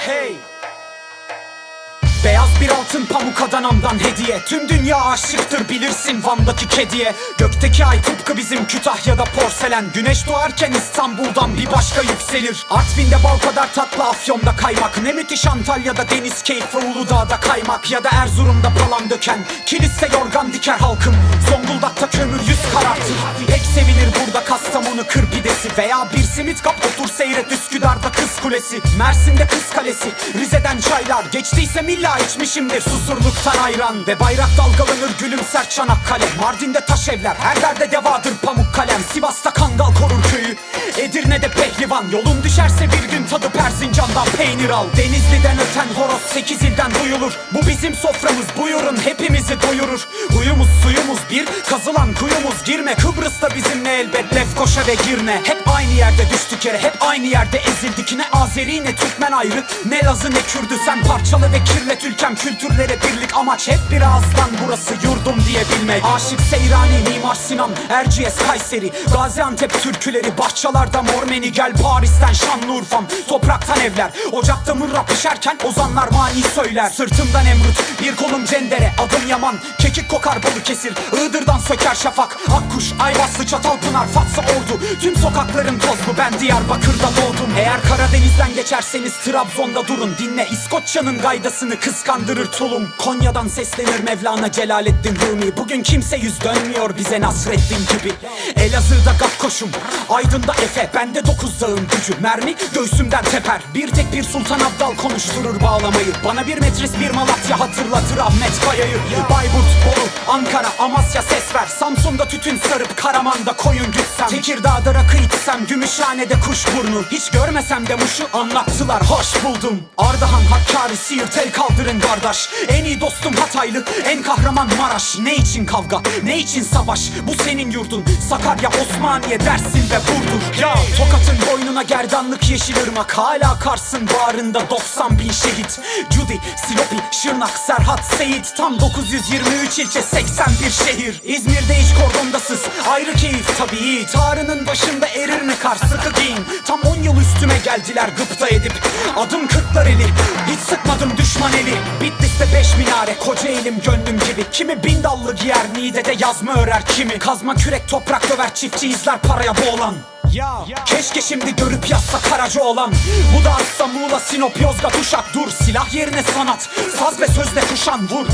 Hey. Bir altın pamuk Adana'mdan hediye. Tüm dünya aşıktır bilirsin Van'daki kediye. Gökteki ay tıpkı bizim Kütahya'da porselen. Güneş doğarken İstanbul'dan bir başka yükselir. Artvin'de bal kadar tatlı Afyon'da kaymak. Ne müthiş Antalya'da deniz keyfi Uludağ'da kaymak. Ya da Erzurum'da palan döken. Kilis'te yorgan diker halkım. Zonguldak'ta kömür yüz karartır. Pek sevilir burada Kastamonu kır pidesi. Veya bir simit kap otur seyret Üsküdar'da kız kulesi. Mersin'de kız kalesi. Rize'den çaylar. Geçtiyse milla içmişimdir Susurluktan ayran Ve bayrak dalgalanır gülümser Çanakkale Mardin'de taş evler Her derde devadır pamuk kalem. Sivas'ta kangal korur köyü Edirne'de pehlivan Yolun düşerse bir gün tadı Erzincan'dan peynir al. Denizli'den öten horoz sekiz ilden duyulur. Bu bizim soframız buyurun hepimizi doyurur. Huyumuz suyumuz bir Kazılan kuyumuz girme. Kıbrıs'ta bizimle elbet Lefkoşa ve Girne. Hep aynı yerde düştük yere Hep aynı yerde ezildik. Ne Azeri ne Türkmen ayrı Ne Lazı ne Kürdü. Sen parçalı ve kirlet ülkem Kültürlere birlik amaç. Hep bir ağızdan Burası yurdum diye bilmek Aşık Seyrani Mimar Sinan Erciyes Kayseri. Gaziantep türküleri Bahçalarda Mormeni gel Paris'ten Şanlıurfa'm. Topraktan evler. Ocakta mırra pişerken ozanlar mani söyler. Sırtımdan emrut bir kolum cendere. Adım Yaman kekik kokar balı kesir. Iğdır'dan söker şafak. Akkuş Ayvaslı Çatalpınar Fatsa Ordu. Tüm sokakların tozlu ben Diyarbakır'da doğdum. Eğer Karadeniz'den geçerseniz Trabzon'da durun. Dinle İskoçya'nın gaydasını kıskandırır tulum. Konya'dan seslenir Mevlana Celaleddin Rumi. Bugün kimse yüz dönmüyor bize Nasreddin gibi. Elazığ'da Gakkoş'um Aydın'da Efe Bende dokuz dağın gücü. Mermi göğsümden teper. Bir tek bir Sultan Abdal konuşturur bağlamayı. Bana bir metris bir Malatya hatırlatır Ahmet Kaya'yı Bayburt, Bolu, Ankara, Amasya ses ver. Samsun'da tütün sarıp Karaman'da koyun gütsem Tekirdağ'da rakı içsem. Gümüşhane'de kuşburnu Hiç görmesem de muşu anlattılar. Hoş buldum. Ardahan, Hakkari, Siirt el kaldırın kardeş. En iyi dostum Hataylı, en kahraman Maraş. Ne için kavga, ne için savaş? Bu senin yurdun, Sakarya, Osmaniye, Dersin ve Burdur Ya Tokat'ın boynuna gerdanlık yeşil ırmak. Hala Kars'ın bağrında 90 bin şehit. Cudi, Silopi, Şırnak, Serhat, Seyit. Tam 923 ilçe 81 şehir. İzmir'de hiç kordondasız. Ayrı keyif tabii. Tarının başında erir mi kar? Sıkı giyin Tam 10 yıl üstüme geldiler gıpta edip. Adım kırklar eli. Hiç sıkmadım düşman eli. Bitlis'te beş minare koca elim gönlüm gibi. Kimi bin dallı giyer Niğde'de yazma örer kimi. Kazma kürek toprak döver çiftçi izler paraya boğulan keşke şimdi görüp yazsa Karaca olan. Bu da Asla Muğla Sinop Yozgat Uşak. Dur silah yerine sanat. Saz ve sözle kuşan vur.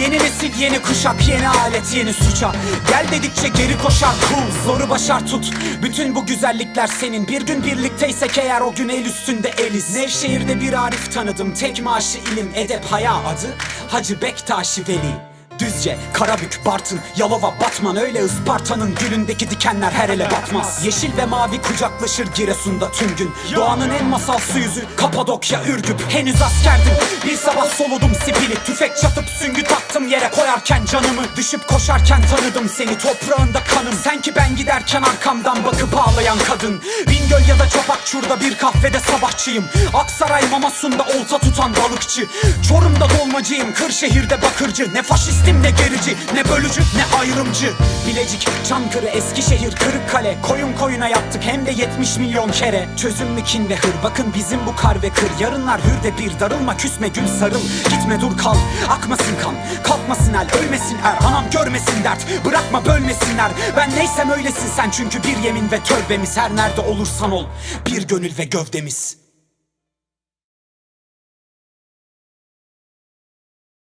Yeni nesil yeni kuşak yeni alet yeni suça. Gel dedikçe geri koşar cool Zoru başar tut. Bütün bu güzellikler senin. Bir gün birlikteysek eğer o gün el üstünde eliz. Nevşehir'de bir Arif tanıdım. Tek maaşı ilim edep haya adı Hacı Bektaşi Veli Düzce, Karabük, Bartın, Yalova, Batman Öyle Isparta'nın gülündeki dikenler her ele batmaz. Yeşil ve mavi kucaklaşır Giresun'da tüm gün. Doğanın en masalsı yüzü Kapadokya, Ürgüp. Henüz askerdim. Bir sabah soludum sipili. Tüfek çatıp süngü taktım yere koyarken canımı Düşüp koşarken tanıdım seni. Toprağında kanım. Sen ki ben giderken arkamdan bakıp ağlayan kadın. Bingöl ya da Çapakçur'da bir kahvede sabahçıyım. Aksaray Mamasun'da olta tutan balıkçı. Çorum'da dolmacıyım Kırşehir'de bakırcı. Ne faşistim ne gerici ne bölücü ne ayrımcı. Bilecik, Çankırı, Eskişehir, Kırıkkale. Koyun koyuna yaptık hem de 70 milyon kere. Çözüm mü kin ve hır? Bakın bizim bu kar ve kır. Yarınlar hür de bir darılma küsme gül sarıl. Gitme dur kal akmasın kan. Kalkmasın el ölmesin er. Anam görmesin dert bırakma bölmesinler. Ben neysem öylesin sen çünkü bir yemin ve tövbemiz Her nerede olursan ol. Bir gönül ve gövdemiz